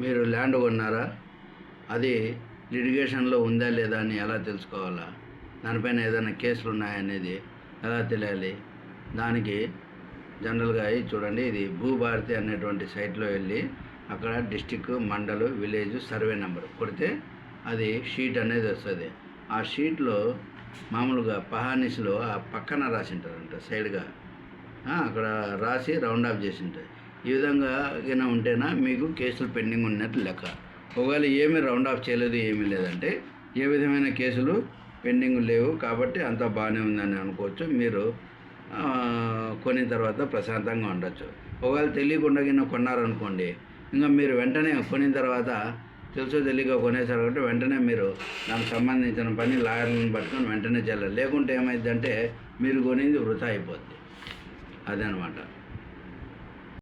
మీరు ల్యాండ్ కొన్నారా? అది లిటిగేషన్లో ఉందా లేదా అని ఎలా తెలుసుకోవాలా? దానిపైన ఏదైనా కేసులు ఉన్నాయనేది ఎలా తెలియాలి? దానికి జనరల్గా చూడండి ఇది భూభారతి అనేటువంటి సైట్లో వెళ్ళి అక్కడ డిస్టిక్ మండలు విలేజ్ సర్వే నెంబర్ కొడితే అది షీట్ అనేది వస్తుంది. ఆ షీట్లో మామూలుగా పహానీస్లో ఆ పక్కన రాసి ఉంటారంట సైడ్గా అక్కడ రాసి రౌండ్ ఆఫ్ చేసి ఉంటుంది ఈ విధంగా ఉంటేనా మీకు కేసులు పెండింగ్ ఉన్నట్టు లెక్క. ఒకవేళ ఏమీ రౌండ్ ఆఫ్ చేయలేదు ఏమీ లేదంటే ఏ విధమైన కేసులు పెండింగ్ లేవు కాబట్టి అంతా బాగానే ఉందని అనుకోవచ్చు. మీరు కొనిన తర్వాత ప్రశాంతంగా ఉండొచ్చు. ఒకవేళ తెలియకుండా కింద కొన్నారనుకోండి ఇంకా మీరు వెంటనే కొనిన తర్వాత తెలుసో తెలియక కొనేసారు కాబట్టి వెంటనే మీరు దానికి సంబంధించిన పని లాయర్లను పట్టుకొని వెంటనే చేయాలి లేకుంటే ఏమైందంటే మీరు కొనింది వృధా అయిపోద్ది. అదనమాట.